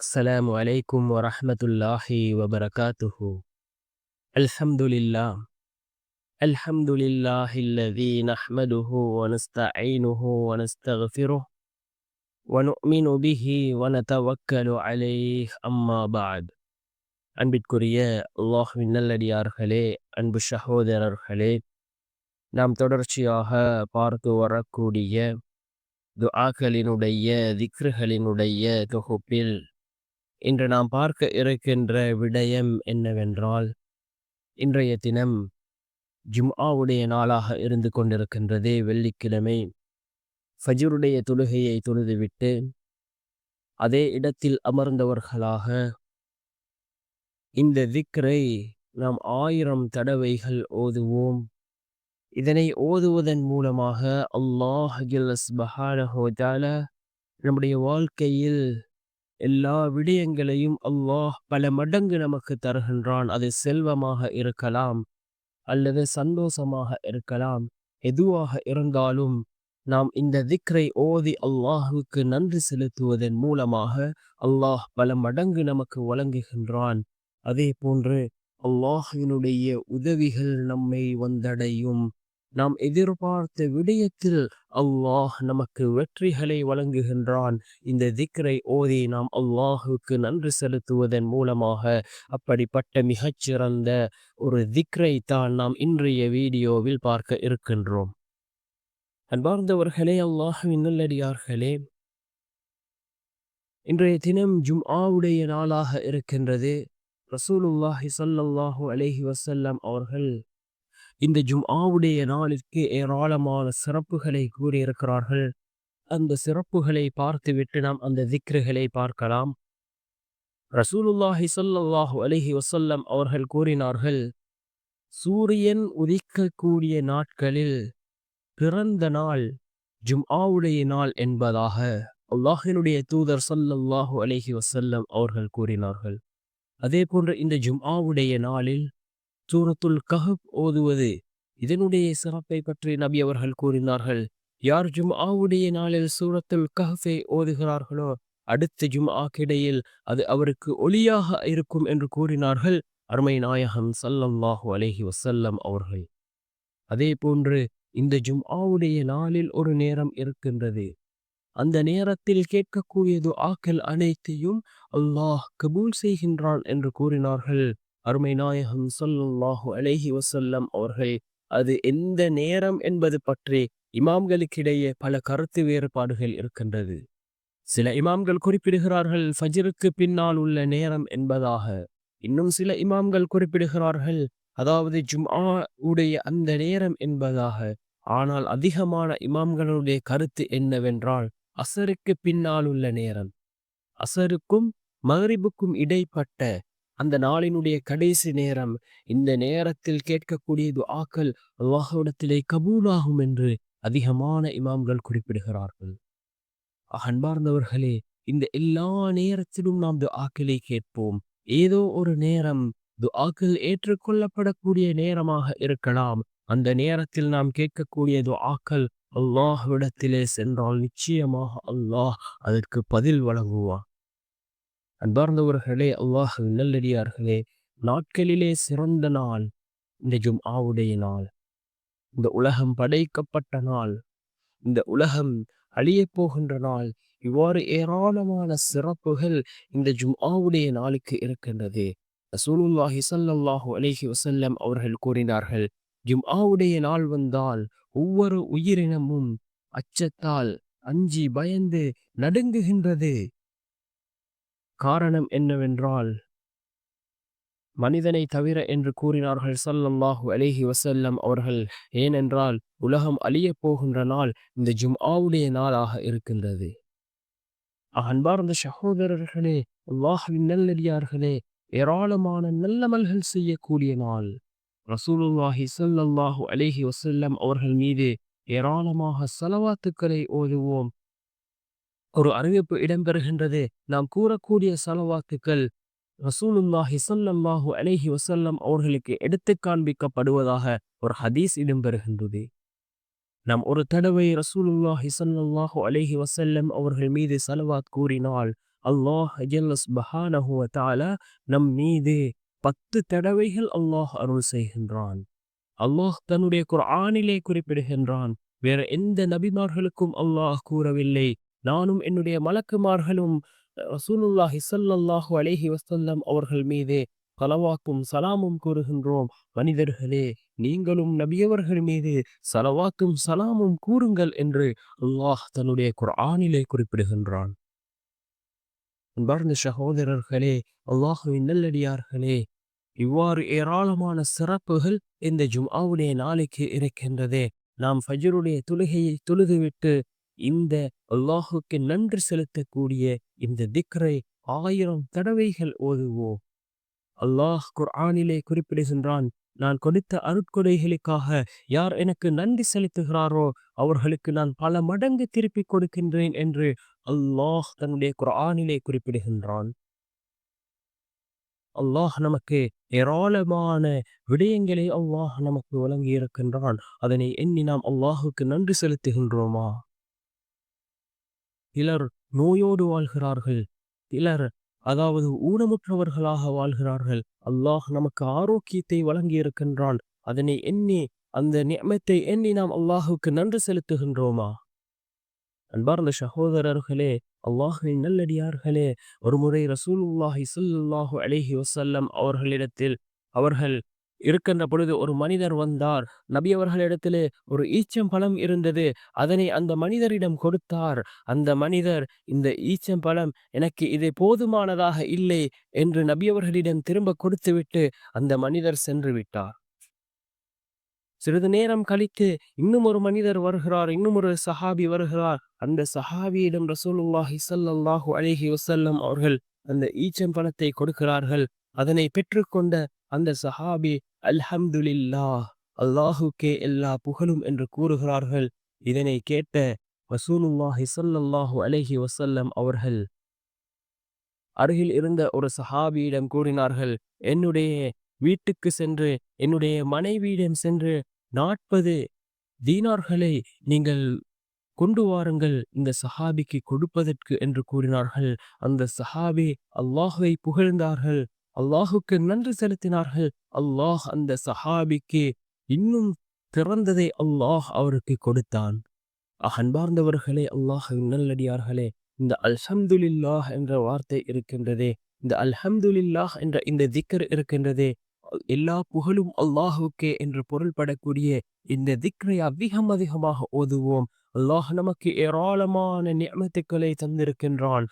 السلام عليكم ورحمة الله وبركاته الحمد لله الحمد لله الذي نحمده ونستعينه ونستغفره ونؤمن به ونتوكل عليه أما بعد அன்பிற்குரிய அல்லாஹ்வின் நல்லடியார்களே அன்பு சகோதரர்களே நாம் தொடர்ச்சியாக பார்த்து வரக்கூடிய துஆக்களினுடைய திக்ருகளினுடைய தொகுப்பில் இன்று நாம் பார்க்க இருக்கின்ற விடயம் என்னவென்றால் இன்றைய தினம் ஜும்ஆவுடைய நாளாக இருந்து கொண்டிருக்கின்றதே வெள்ளிக்கிழமை. ஃபஜ்ருடைய தொழுகையை தொழுதுவிட்டு அதே இடத்தில் அமர்ந்தவர்களாக இந்த திக்ரை நாம் ஆயிரம் தடவைகள் ஓதுவோம். இதனை ஓதுவதன் மூலமாக அல்லாஹ் நம்முடைய வாழ்க்கையில் எல்லா விடயங்களையும் அல்லாஹ் பல மடங்கு நமக்கு தருகின்றான். அது செல்வமாக இருக்கலாம் அல்லது சந்தோஷமாக இருக்கலாம். எதுவாக இருந்தாலும் நாம் இந்த திக்ரை ஓதி அல்லாஹுக்கு நன்றி செலுத்துவதன் மூலமாக அல்லாஹ் பல மடங்கு நமக்கு வழங்குகின்றான். அதே போன்று அல்லாஹினுடைய உதவிகள் நம்மை வந்தடையும். நாம் எதிர்பார்த்த விடயத்தில் அல்லாஹ் நமக்கு வெற்றிகளை வழங்குகின்றான். இந்த திக்ரை ஓதி நாம் அல்லாஹுக்கு நன்றி செலுத்துவதன் மூலமாக அப்படிப்பட்ட மிகச்சிறந்த ஒரு திக்ரை தான் நாம் இன்றைய வீடியோவில் பார்க்க இருக்கின்றோம். அன்பார்ந்தவர்களே அல்லாஹுவின் நல்லடியார்களே இன்றைய தினம் ஜும் ஆவுடைய நாளாக இருக்கின்றது. ரசூலுல்லாஹி சல்லாஹூ அலஹி வசல்லம் அவர்கள் இந்த ஜும்ஆவுடைய நாளிற்கு ஏராளமான சிறப்புகளை கூறியிருக்கிறார்கள். அந்த சிறப்புகளை பார்த்துவிட்டு நாம் அந்த திக்ருகளை பார்க்கலாம். ரசூலுல்லாஹி சொல்லல்லாஹு அலஹி வசல்லம் அவர்கள் கூறினார்கள் சூரியன் உதிக்கக்கூடிய நாட்களில் பிறந்த நாள் ஜும்ஆவுடைய நாள் என்பதாக அல்லாஹினுடைய தூதர் சல்லல்லாஹு அலஹி வசல்லம் அவர்கள் கூறினார்கள். அதே போன்று இந்த ஜும்ஆவுடைய நாளில் சூரத்துல் கஹப் ஓதுவது. இதனுடைய சிறப்பை பற்றி நபி அவர்கள் கூறினார்கள். யார் ஜும் ஆவுடைய நாளில் சூரத்துல் கஹஃபை ஓதுகிறார்களோ அடுத்த ஜும் ஆக்கிடையில் அது அவருக்கு ஒளியாக இருக்கும் என்று கூறினார்கள். அருமை நாயகம் சல்லல்லாஹு அலேஹி வசல்லம் அவர்கள். அதே போன்று இந்த ஜும் ஆவுடைய நாளில் ஒரு நேரம் இருக்கின்றது. அந்த நேரத்தில் கேட்கக்கூடியது ஆக்கள் அனைத்தையும் அல்லாஹ் கபூல் செய்கின்றான் என்று கூறினார்கள். அருமை நாயகம் சொல்லுல்லாஹு அலேஹி வசல்லம் அவர்கள் அது எந்த நேரம் என்பது பற்றி இமாம்களுக்கிடையே பல கருத்து வேறுபாடுகள் இருக்கின்றது. சில இமாம்கள் குறிப்பிடுகிறார்கள் ஃபஜிருக்கு பின்னால் உள்ள நேரம் என்பதாக. இன்னும் சில இமாம்கள் குறிப்பிடுகிறார்கள் அதாவது ஜும்ஆ உடைய அந்த நேரம் என்பதாக. ஆனால் அதிகமான இமாம்களுடைய கருத்து என்னவென்றால் அசருக்கு பின்னால் உள்ள நேரம். அசருக்கும் மகரிபுக்கும் இடைப்பட்ட அந்த நாளினுடைய கடைசி நேரம் இந்த நேரத்தில் கேட்கக்கூடிய துஆக்கள் அல்லாஹுடத்திலே கபூலாகும் என்று அதிகமான இமாம்கள் குறிப்பிடுகிறார்கள். அன்பார்ந்தவர்களே இந்த எல்லா நேரத்திலும் நாம் துஆக்களை கேட்போம். ஏதோ ஒரு நேரம் துஆக்கள் ஏற்றுக்கொள்ளப்படக்கூடிய நேரமாக இருக்கலாம். அந்த நேரத்தில் நாம் கேட்கக்கூடிய துஆக்கள் அல்லாஹ்விடத்திலே சென்றால் நிச்சயமாக அல்லாஹ் அதற்கு பதில் வழங்குவான். அன்பார்ந்தவர்களே அல்லாஹ் நல்லடியார்களே நாட்களிலே சிறந்த நாள் இந்த ஜும் ஆவுடைய நாள். இந்த உலகம் படைக்கப்பட்ட நாள் இந்த உலகம் அழியப் போகின்ற நாள் இவ்வாறு ஏராளமான சிறப்புகள் இந்த ஜும் ஆவுடைய நாளுக்கு இருக்கின்றது. ரசூலுல்லாஹி சல்லாஹூ அலிஹி வசல்லம் அவர்கள் கூறினார்கள் ஜும் ஆவுடைய நாள் வந்தால் ஒவ்வொரு உயிரினமும் அச்சத்தால் அஞ்சி பயந்து நடுங்குகின்றது. காரணம் என்னவென்றால் மனிதனை தவிர என்று கூறினார்கள் சல்லல்லாஹு அலேஹி வசல்லம் அவர்கள் ஏனென்றால் உலகம் அழியப் போகின்ற நாள் இந்த ஜும்ஆவுடைய நாளாக இருக்கின்றது. அன்பார்ந்த சகோதரர்களே அல்லாஹின் நல்லடியார்களே ஏராளமான நல்லமல்கள் செய்யக்கூடிய நாள். ரசூலுல்லாஹி சல்லல்லாஹு அலேஹி வசல்லம் அவர்கள் மீது ஏராளமாக செலவாத்துக்களை ஓதுவோம். ஒரு அறிவிப்பு இடம்பெறுகின்றது. நாம் கூறக்கூடிய செலவாக்குகள் ரசூலுல்லாஹி சல்லாஹூ அலஹி வசல்லம் அவர்களுக்கு எடுத்து காண்பிக்கப்படுவதாக ஒரு ஹதீஸ் இடம்பெறுகின்றது. நாம் ஒரு தடவை ரசூலுல்லாஹி சல்லாஹூ அலஹி வசல்லம் அவர்கள் மீது சலவாத் கூறினால் அல்லாஹ் சுப்ஹானஹு பஹானஹுவ தஆலா நம் மீது பத்து தடவைகள் அல்லாஹ் அருள் செய்கின்றான். அல்லாஹ் தன்னுடைய குர் ஆணிலே குறிப்பிடுகின்றான் வேற எந்த நபிமார்களுக்கும் அல்லாஹ் கூறவில்லை. நானும் என்னுடைய மலக்குமார்களும் ரசூலுல்லாஹி ஸல்லல்லாஹு அலேஹி வசல்லம் அவர்கள் மீது சலவாக்கும் சலாமும் கூறுகின்றோம். மனிதர்களே நீங்களும் நபியவர்கள் மீது சலவாக்கும் சலாமும் கூறுங்கள் என்று அல்லாஹ் தன்னுடைய குர்ஆனிலே குறிப்பிடுகின்றான். அன்பார்ந்த சகோதரர்களே அல்லாஹுவின் நல்லடியார்களே இவ்வாறு ஏராளமான சிறப்புகள் இந்த ஜும்ஆவுடைய நாளைக்கு இருக்கின்றதே. நாம் ஃபஜருடைய தொழுகையை தொழுதுவிட்டு இந்த அல்லாஹுக்கு நன்றி செலுத்தக்கூடிய இந்த திக்ரை ஆயிரம் தடவைகள் ஓதுவோம். அல்லாஹ் குர்ஆனிலே குறிப்பிடுகின்றான் நான் கொடுத்த அருட்கொடைகளுக்காக யார் எனக்கு நன்றி செலுத்துகிறாரோ அவர்களுக்கு நான் பல மடங்கு திருப்பி கொடுக்கின்றேன் என்று அல்லாஹ் தன்னுடைய குர்ஆனிலே குறிப்பிடுகின்றான். அல்லாஹ் நமக்கு ஏராளமான விடயங்களை அல்லாஹ் நமக்கு வழங்கி இருக்கின்றான் அதனை எண்ணி நாம் அல்லாஹுக்கு நன்றி செலுத்துகின்றோமா? சிலர் நோயோடு வாழ்கிறார்கள் சிலர் அதாவது ஊனமுற்றவர்களாக வாழ்கிறார்கள். அல்லாஹ் நமக்கு ஆரோக்கியத்தை வழங்கி இருக்கின்றான் அதனை எண்ணி அந்த நியமத்தை எண்ணி நாம் அல்லாஹுக்கு நன்றி செலுத்துகின்றோமா? அன்பார்ந்த சகோதரர்களே அல்லாஹின் நல்லடியார்களே ஒருமுறை ரசூலுல்லாஹி சுல்லாஹு அலைஹி வசல்லம் அவர்களிடத்தில் அவர்கள் இருக்கின்ற பொழுது ஒரு மனிதர் வந்தார். நபி அவர்களிடத்திலே ஒரு ஈச்சம் பழம் இருந்தது. அதனை அந்த மனிதரிடம் கொடுத்தார். அந்த மனிதர் இந்த ஈச்சம் பழம் எனக்கு இது போதுமானதாக இல்லை என்று நபி அவர்களிடம் திரும்ப கொடுத்துவிட்டு அந்த மனிதர் சென்று விட்டார். சிறிது நேரம் கழித்து இன்னும் ஒரு மனிதர் வருகிறார். இன்னும் ஒரு சஹாபி வருகிறார். அந்த சஹாபியிடம் ரசூலுல்லாஹி சல்லாஹூ அலிஹி வசல்லம் அவர்கள் அந்த ஈச்சம் பழத்தை கொடுக்கிறார்கள். அதனை பெற்றுக்கொண்ட அந்த சஹாபி அல்ஹம்துலில்லா அல்லாஹுக்கே எல்லா புகழும் என்று கூறுகிறார்கள். இதனை கேட்ட ரசூலுல்லாஹி ஸல்லல்லாஹு அலஹி வசல்லம் அவர்கள் அருகில் இருந்த ஒரு சஹாபியிடம் கூறினார்கள் என்னுடைய வீட்டுக்கு சென்று என்னுடைய மனைவியிடம் சென்று நாற்பது தீனார்களை நீங்கள் கொண்டு வாருங்கள் இந்த சஹாபிக்கு கொடுப்பதற்கு என்று கூறினார்கள். அந்த சஹாபி அல்லாஹுவை புகழ்ந்தார்கள். அல்லாஹுக்கு நன்றி செலுத்தினார்கள். அல்லாஹ் அந்த சஹாபிக்கு இன்னும் திறந்ததை அல்லாஹ் அவருக்கு கொடுத்தான். அன்பார்ந்தவர்களே அல்லாஹ் நல்லடியார்களே இந்த அல்ஹம்துலில்லாஹ் என்ற வார்த்தை இருக்கின்றதே இந்த அல்ஹம்துலில்லாஹ் என்ற இந்த திக்கர் இருக்கின்றதே எல்லா புகழும் அல்லாஹுக்கே என்று பொருள்படக்கூடிய இந்த திக்ரை அதிகம் அதிகமாக ஓதுவோம். அல்லாஹ் நமக்கு ஏராளமான நியமத்துக்களை தந்திருக்கின்றான்.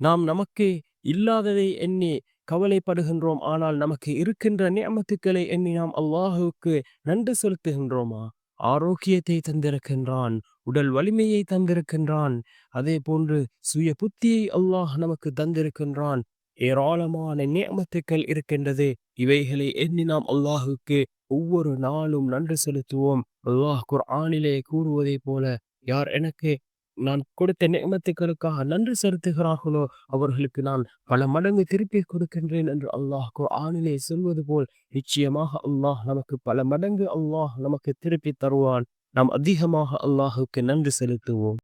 நாம் நமக்கு இல்லாததை எண்ணி கவலைப்படுகின்றோம். ஆனால் நமக்கு இருக்கின்ற நியமத்துக்களை எண்ணி நாம் அல்லாஹுக்கு நன்றி செலுத்துகின்றோமா? ஆரோக்கியத்தை தந்திருக்கின்றான் உடல் வலிமையை தந்திருக்கின்றான் அதே போன்று சுய புத்தியை அல்லாஹ் நமக்கு தந்திருக்கின்றான். ஏராளமான நியமத்துக்கள் இருக்கின்றது. இவைகளை எண்ணி நாம் அல்லாஹுக்கு ஒவ்வொரு நாளும் நன்றி செலுத்துவோம். அல்லாஹ் குர்ஆனிலே கூறுவதை போல யார் எனக்கு நான் கொடுத்த நியமத்துக்களுக்காக நன்றி செலுத்துகிறார்களோ? அவர்களுக்கு நான் பல மடங்கு திருப்பி கொடுக்கின்றேன் என்று அல்லாஹ் ஆணிலே சொல்வது போல் நிச்சயமாக அல்லாஹ் நமக்கு பல மடங்கு அல்லாஹ் நமக்கு திருப்பி தருவான். நாம் அதிகமாக அல்லாஹுக்கு நன்றி செலுத்துவோம்.